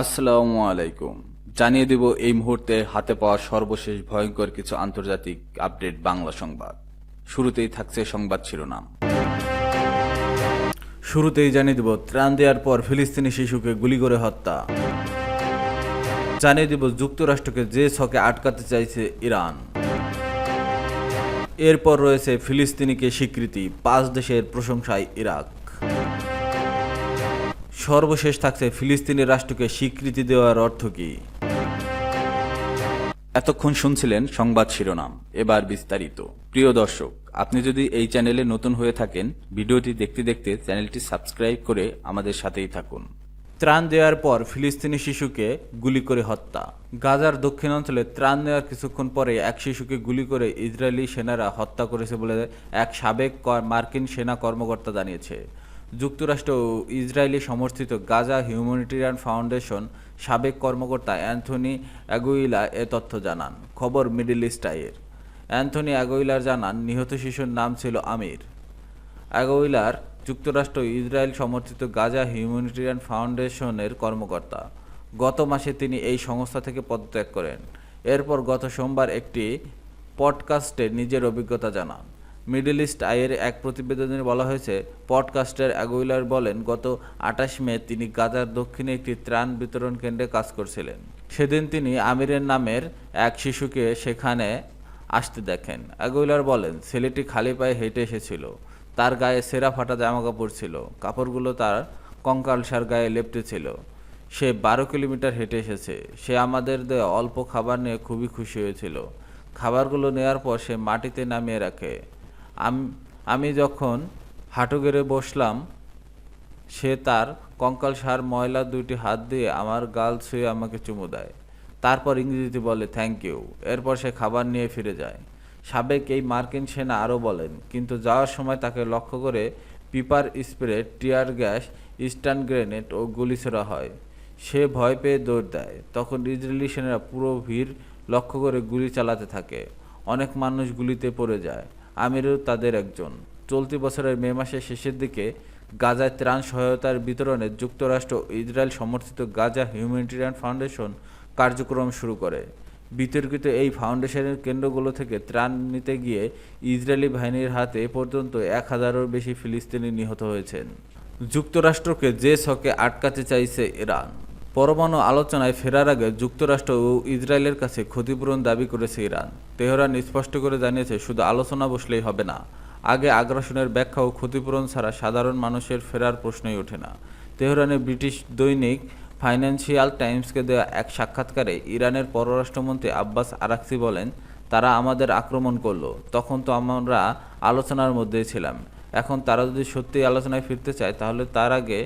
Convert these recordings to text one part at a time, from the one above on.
আসসালামু আলাইকুম। জানিয়ে দেব এই মুহূর্তে হাতে পাওয়া সর্বশেষ ভয়ঙ্কর কিছু আন্তর্জাতিক আপডেট বাংলা সংবাদ। শুরুতেই থাকছে সংবাদ শিরোনাম। শুরুতেই জানিয়ে দেব, ত্রাণ দেওয়ার পর ফিলিস্তিনি শিশুকে গুলি করে হত্যা। জানিয়ে দেব, যুক্তরাষ্ট্রকে যে ছকে আটকাতে চাইছে ইরান। এরপর রয়েছে ফিলিস্তিনিকে স্বীকৃতি, পাঁচ দেশের প্রশংসায় ইরাক। সর্বশেষ থাকছে ফিলিস্তিনি রাষ্ট্রকে স্বীকৃতি দেওয়ার অর্থ কি? এতক্ষণ শুনছিলেন সংবাদ শিরোনাম এবার বিস্তারিত। প্রিয় দর্শক আপনি যদি এই চ্যানেলে নতুন হয়ে থাকেন ভিডিওটি দেখতে দেখতে চ্যানেলটি সাবস্ক্রাইব করে আমাদের সাথেই থাকুন। ত্রাণ দেওয়ার পর ফিলিস্তিনি শিশুকে গুলি করে হত্যা। গাজার দক্ষিণাঞ্চলে ত্রাণ নেওয়ার কিছুক্ষণ পরে এক শিশুকে গুলি করে ইসরায়েলি সেনারা হত্যা করেছে বলে এক সাবেক মার্কিন সেনা কর্মকর্তা জানিয়েছে। যুক্তরাষ্ট্র ও ইসরায়েলি সমর্থিত গাজা হিউম্যানিটেরিয়ান ফাউন্ডেশন সাবেক কর্মকর্তা অ্যান্থনি অ্যাগুইলা এ তথ্য জানান। খবর মিডিল ইস্ট আইয়ের অ্যান্থনি অ্যাগুইলার জানান, নিহত শিশুর নাম ছিল আমির। অ্যাগুইলার যুক্তরাষ্ট্র ইসরায়েল সমর্থিত গাজা হিউম্যানিটেরিয়ান ফাউন্ডেশনের কর্মকর্তা। গত মাসে তিনি এই সংস্থা থেকে পদত্যাগ করেন। এরপর গত সোমবার একটি পডকাস্টে নিজের অভিজ্ঞতা জানান। মিডল ইস্ট আইয়ের এক প্রতিবেদনে বলা হয়েছে, পডকাস্টার অ্যাগুইলার বলেন, গত আঠাশ মে তিনি গাজার দক্ষিণে একটি ত্রাণ বিতরণ কেন্দ্রে কাজ করছিলেন। সেদিন তিনি আমিরের নামের এক শিশুকে সেখানে আসতে দেখেন। অ্যাগুইলার বলেন, ছেলেটি খালি পায়ে হেঁটে এসেছিল। তার গায়ে সেরা ফাটা জামা কাপড় ছিল। কাপড়গুলো তার কঙ্কালসার গায়ে লেপ্টে ছিল। সে বারো কিলোমিটার হেঁটে এসেছে। সে আমাদের দেওয়া অল্প খাবার নিয়ে খুবই খুশি হয়েছিল। খাবারগুলো নেওয়ার পর সে মাটিতে নামিয়ে রাখে। আম- যখন হাঁটু গেড়ে বসলাম, সে তার কঙ্কাল সার ময়লা দুইটি হাত দিয়ে আমার গাল ছুঁয়ে আমাকে চুমু দেয়। তারপর ইংরেজিতে বলে থ্যাংক ইউ এরপর সে খাবার নিয়ে ফিরে যায়। সাবেক এই মার্কিন সেনা আরও বলেন, কিন্তু যাওয়ার সময় তাকে লক্ষ্য করে pepper spray, tear gas stun grenade ও গুলি ছোড়া হয়। সে ভয় পেয়ে দৌড় দেয়। তখন ইসরায়েলি সেনারা পুরো ভিড় লক্ষ্য করে গুলি চালাতে থাকে। অনেক মানুষ গুলিতে পড়ে যায়। আমিরও তাদের একজন। চলতি বছরের মে মাসের শেষের দিকে গাজায় ত্রাণ সহায়তার বিতরণে যুক্তরাষ্ট্র ইসরায়েল সমর্থিত গাজা হিউম্যানিটেরিয়ান ফাউন্ডেশন কার্যক্রম শুরু করে। বিতর্কিত এই ফাউন্ডেশনের কেন্দ্রগুলো থেকে ত্রাণ নিতে গিয়ে ইসরায়েলি বাহিনীর হাতে এ পর্যন্ত এক হাজারের বেশি ফিলিস্তিনি নিহত হয়েছেন। যুক্তরাষ্ট্রকে যে ছকে আটকাতে চাইছে ইরান। পরমাণু আলোচনায় ফেরার আগে যুক্তরাষ্ট্র ও ইসরায়েলের কাছে ক্ষতিপূরণ দাবি করেছে ইরান। তেহরান স্পষ্ট করে জানিয়েছে, শুধু আলোচনা বসলেই হবে না। আগে আগ্রাসনের ব্যাখ্যা ও ক্ষতিপূরণ ছাড়া সাধারণ মানুষের ফেরার প্রশ্নই ওঠে না। তেহরানে ব্রিটিশ দৈনিক ফাইন্যান্সিয়াল টাইমসকে দেওয়া এক সাক্ষাৎকারে ইরানের পররাষ্ট্রমন্ত্রী আব্বাস আরাকসি বলেন, তারা আমাদের আক্রমণ করল। তখন তো আমরা আলোচনার মধ্যেই ছিলাম। এখন তারা যদি সত্যিই আলোচনায় ফিরতে চায়, তাহলে তার আগে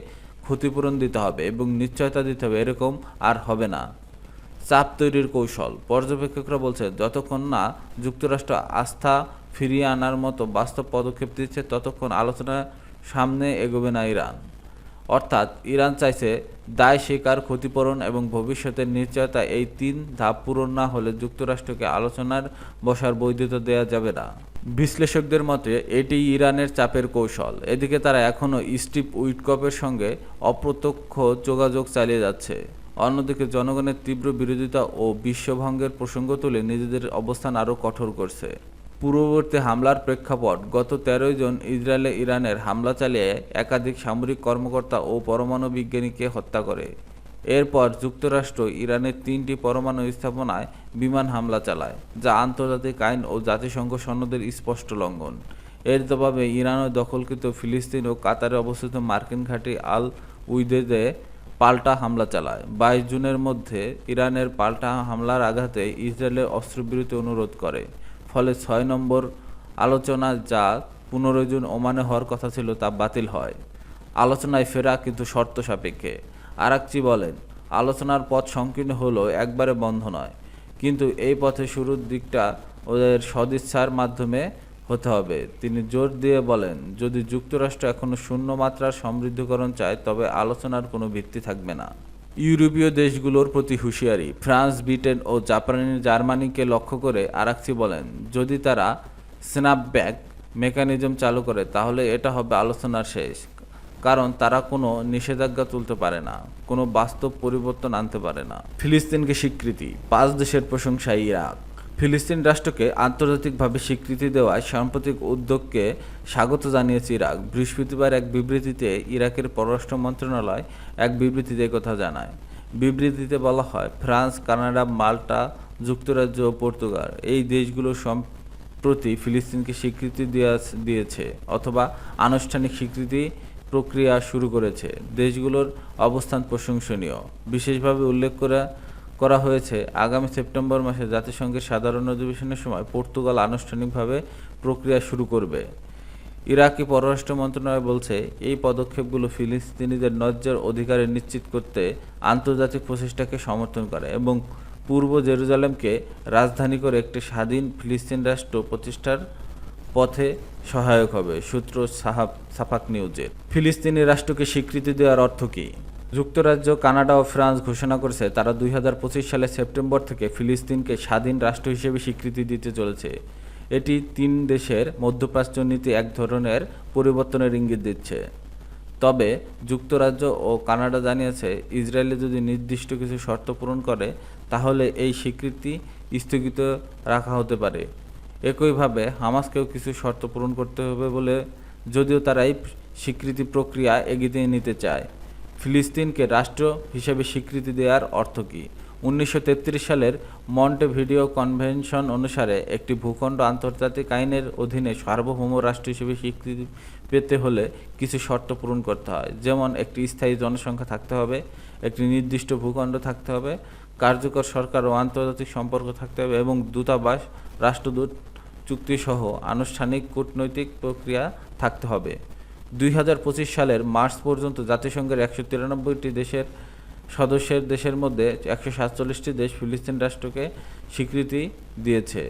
ক্ষতিপূরণ দিতে হবে এবং নিশ্চয়তা দিতে হবে, এরকম আর হবে না। চাপ তৈরির কৌশল। পর্যবেক্ষকরা বলছে, যতক্ষণ না যুক্তরাষ্ট্র আস্থা ফিরিয়ে আনার মতো বাস্তব পদক্ষেপ দিচ্ছে, ততক্ষণ আলোচনা সামনে এগোবে না ইরান। অর্থাৎ ইরান চাইছে দায় স্বীকার, ক্ষতিপূরণ এবং ভবিষ্যতের নিশ্চয়তা। এই তিন ধাপ পূরণ না হলে যুক্তরাষ্ট্রকে আলোচনার বসার বৈধতা দেওয়া যাবে না। বিশ্লেষকদের মতে, এটি ইরানের চাপের কৌশল। এদিকে তারা এখনও স্টিভ উইটকপের সঙ্গে অপ্রত্যক্ষ যোগাযোগ চালিয়ে যাচ্ছে। অন্যদিকে জনগণের তীব্র বিরোধিতা ও বিশ্বভঙ্গের প্রসঙ্গ তুলে নিজেদের অবস্থান আরও কঠোর করছে। পূর্ববর্তী হামলার প্রেক্ষাপট, গত তেরোই জন ইসরায়েলে ইরানের হামলা চালিয়ে একাধিক সামরিক কর্মকর্তা ও পরমাণু বিজ্ঞানীকে হত্যা করে। এরপর যুক্তরাষ্ট্র ইরানের তিনটি পরমাণু স্থাপনায় বিমান হামলা চালায়, যা আন্তর্জাতিক আইন ও জাতিসংঘ সনদের স্পষ্ট লঙ্ঘন। এর জবাবে ইরানের দখলকৃত ফিলিস্তিন ও কাতারে অবস্থিত মার্কিন ঘাঁটি আল উইদেদে পাল্টা হামলা চালায়। বাইশ জুনের মধ্যে ইরানের পাল্টা হামলার আঘাতে ইসরায়েলের অস্ত্রবিরতি অনুরোধ করে। ফলে ছয় নম্বর আলোচনা যা পনেরো জুন ওমানে হওয়ার কথা ছিল তা বাতিল হয়। আলোচনায় ফেরা কিন্তু শর্ত সাপেক্ষে। আরাকচি বলেন, আলোচনার পথ সংকীর্ণ হলেও একবারে বন্ধ নয়। কিন্তু এই পথে শুরুর দিকটা ওদের সদিচ্ছার মাধ্যমে হতে হবে। তিনি জোর দিয়ে বলেন, যদি যুক্তরাষ্ট্র এখনও শূন্য মাত্রার সমৃদ্ধকরণ চায়, তবে আলোচনার কোনো ভিত্তি থাকবে না। ইউরোপীয় দেশগুলোর প্রতি হুঁশিয়ারি। ফ্রান্স, ব্রিটেন ও জাপানি জার্মানিকে লক্ষ্য করে আরাকসি বলেন, যদি তারা স্ন্যাপব্যাক মেকানিজম চালু করে, তাহলে এটা হবে আলোচনার শেষ। কারণ তারা কোনো নিষেধাজ্ঞা তুলতে পারে না, কোনো বাস্তব পরিবর্তন আনতে পারে না। ফিলিস্তিনকে স্বীকৃতি, পাঁচ দেশের প্রশংসায় ইরাক। ফিলিস্তিন রাষ্ট্রকে আন্তর্জাতিকভাবে স্বীকৃতি দেওয়ায় সাম্প্রতিক উদ্যোগকে স্বাগত জানিয়েছে ইরাক। বৃহস্পতিবার এক বিবৃতিতে ইরাকের পররাষ্ট্র মন্ত্রণালয় এক বিবৃতিতে কথা জানায়। বিবৃতিতে বলা হয়, ফ্রান্স, কানাডা, মাল্টা, যুক্তরাজ্য ও পর্তুগাল এই দেশগুলো সম্প্রতি ফিলিস্তিনকে স্বীকৃতি দেয়া- দিয়েছে অথবা আনুষ্ঠানিক স্বীকৃতি প্রক্রিয়া শুরু করেছে। দেশগুলোর অবস্থান প্রশংসনীয়। বিশেষভাবে উল্লেখ করা করা হয়েছে। আগামী সেপ্টেম্বর মাসে জাতিসংঘের সাধারণ অধিবেশনের সময় পর্তুগাল আনুষ্ঠানিকভাবে প্রক্রিয়া শুরু করবে। ইরাকি পররাষ্ট্র মন্ত্রণালয় বলছে, এই পদক্ষেপগুলো ফিলিস্তিনিদের ন্যায্য অধিকারে নিশ্চিত করতে আন্তর্জাতিক প্রচেষ্টাকে সমর্থন করে এবং পূর্ব জেরুজালেমকে রাজধানী করে একটি স্বাধীন ফিলিস্তিন রাষ্ট্র প্রতিষ্ঠার পথে সহায়ক হবে, সূত্র সাহাব সাফাক নিউজের। ফিলিস্তিনি রাষ্ট্রকে স্বীকৃতি দেওয়ার অর্থ কী? যুক্তরাজ্য, কানাডা ও ফ্রান্স ঘোষণা করেছে তারা দুই সালের সেপ্টেম্বর থেকে ফিলিস্তিনকে স্বাধীন রাষ্ট্র হিসেবে স্বীকৃতি দিতে চলেছে। এটি তিন দেশের মধ্যপ্রাচ্য নীতি এক ধরনের পরিবর্তনের ইঙ্গিত দিচ্ছে। তবে যুক্তরাজ্য ও কানাডা জানিয়েছে, ইসরায়েলে যদি নির্দিষ্ট কিছু শর্ত পূরণ করে, তাহলে এই স্বীকৃতি স্থগিত রাখা হতে পারে। একইভাবে হামাসকেও কিছু শর্ত পূরণ করতে হবে বলে যদিও তারা এই স্বীকৃতি প্রক্রিয়া এগিয়ে নিতে চায়। ফিলিস্তিনকে রাষ্ট্র হিসেবে স্বীকৃতি দেওয়ার অর্থ কী? উনিশশো তেত্রিশ সালের মন্টেভিডিও কনভেনশন অনুসারে একটি ভূখণ্ড আন্তর্জাতিক আইনের অধীনে সার্বভৌম রাষ্ট্র হিসেবে স্বীকৃতি পেতে হলে কিছু শর্ত পূরণ করতে হয়। যেমন, একটি স্থায়ী জনসংখ্যা থাকতে হবে, একটি নির্দিষ্ট ভূখণ্ড থাকতে হবে, কার্যকর সরকার ও আন্তর্জাতিক সম্পর্ক থাকতে হবে এবং দূতাবাস, রাষ্ট্রদূত চুক্তিসহ আনুষ্ঠানিক কূটনৈতিক প্রক্রিয়া থাকতে হবে। দুই হাজার পঁচিশ সালের মার্চ পর্যন্ত জাতিসংঘের একশো তিরানব্বইটি দেশের সদস্যের দেশের মধ্যে একশো সাতচল্লিশটি দেশ ফিলিস্তিন রাষ্ট্রকে স্বীকৃতি দিয়েছে।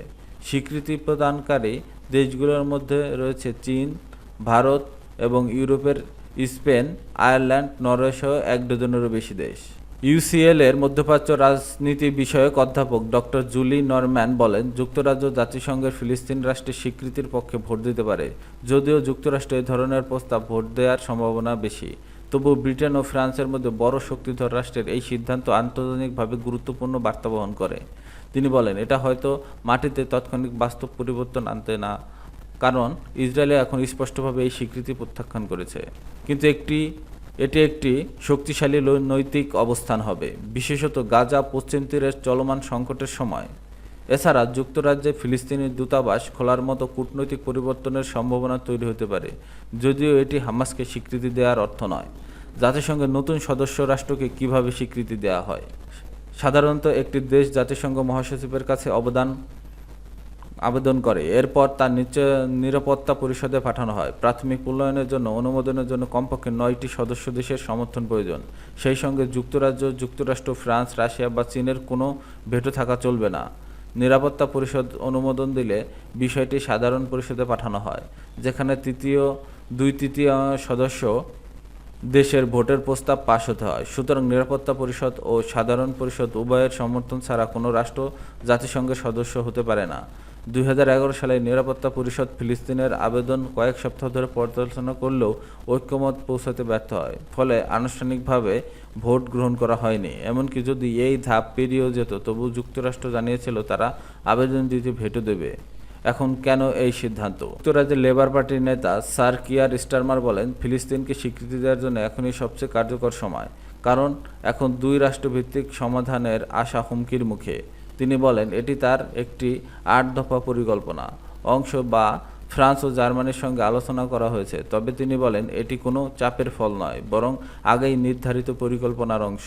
স্বীকৃতি প্রদানকারী দেশগুলোর মধ্যে রয়েছে চীন, ভারত এবং ইউরোপের স্পেন, আয়ারল্যান্ড, নরওয়ে সহ এক ডজনেরও বেশি দেশ। ইউসিএল এর মধ্যপ্রাচ্য রাজনীতি বিষয়ক অধ্যাপক ডক্টর জুলি নরম্যান বলেন, যুক্তরাজ্য জাতিসংঘের ফিলিস্তিন রাষ্ট্রের স্বীকৃতির পক্ষে ভোট দিতে পারে। যদিও যুক্তরাষ্ট্র এই ধরনের প্রস্তাব ভোট দেওয়ার সম্ভাবনা বেশি তবু ব্রিটেন ও ফ্রান্সের মধ্যে বড় শক্তিধর রাষ্ট্রের এই সিদ্ধান্ত আন্তর্জাতিকভাবে গুরুত্বপূর্ণ বার্তা বহন করে। তিনি বলেন, এটা হয়তো মাটিতে তাৎক্ষণিক বাস্তব পরিবর্তন আনতে না, কারণ ইসরায়েলে এখন স্পষ্টভাবে এই স্বীকৃতি প্রত্যাখ্যান করেছে। কিন্তু একটি এটি একটি শক্তিশালী নৈতিক অবস্থান হবে, বিশেষত গাজা পশ্চিম তীরের চলমান সংকটের সময়। এছাড়া যুক্তরাজ্যে ফিলিস্তিনি দূতাবাস খোলার মতো কূটনৈতিক পরিবর্তনের সম্ভাবনা তৈরি হতে পারে, যদিও এটি হামাসকে স্বীকৃতি দেওয়ার অর্থ নয়। জাতিসংঘের নতুন সদস্য রাষ্ট্রকে কীভাবে স্বীকৃতি দেওয়া হয়? সাধারণত একটি দেশ জাতিসংঘ মহাসচিবের কাছে অবদান আবেদন করে। এরপর তার নিচে নিরাপত্তা পরিষদে পাঠানো হয়। প্রাথমিক মূল্যায়নের জন্য, অনুমোদনের জন্য কমপক্ষে নয়টি সদস্য দেশের সমর্থন প্রয়োজন। সেই সঙ্গে যুক্তরাজ্য, যুক্তরাষ্ট্র, ফ্রান্স, রাশিয়া বা চীনের কোনো ভেটো থাকা চলবে না। নিরাপত্তা পরিষদ অনুমোদন দিলে বিষয়টি সাধারণ পরিষদে পাঠানো হয়, যেখানে তৃতীয়, দুই তৃতীয় সদস্য দেশের ভোটের প্রস্তাব পাশ হতে হয়। সুতরাং নিরাপত্তা পরিষদ ও সাধারণ পরিষদ উভয়ের সমর্থন ছাড়া কোনো রাষ্ট্র জাতিসংঘের সদস্য হতে পারে না। দুই হাজার এগারো সালে নিরাপত্তা পরিষদ ফিলিস্তিনের আবেদন কয়েক সপ্তাহ ধরে পর্যালোচনা করলেও ঐক্যমত পৌঁছাতে ব্যর্থ হয়। ফলে আনুষ্ঠানিকভাবে ভোট গ্রহণ করা হয়নি। এমনকি যদি এই ধাপ পেরিয়েও যেত, তবু যুক্তরাষ্ট্র জানিয়েছিল তারা আবেদন দিতে ভেটো দেবে। এখন কেন এই সিদ্ধান্ত? যুক্তরাজ্যের লেবার পার্টির নেতা স্যার কিয়ার স্টারমার বলেন, ফিলিস্তিনকে স্বীকৃতি দেওয়ার জন্য এখনই সবচেয়ে কার্যকর সময়। কারণ এখন দুই রাষ্ট্রভিত্তিক সমাধানের আশা হুমকির মুখে। তিনি বলেন, এটি তার একটি আট দফা পরিকল্পনা। অংশ বা ফ্রান্স ও জার্মানির সঙ্গে আলোচনা করা হয়েছে। তবে তিনি বলেন, এটি কোনো চাপের ফল নয়, বরং আগেই নির্ধারিত পরিকল্পনার অংশ।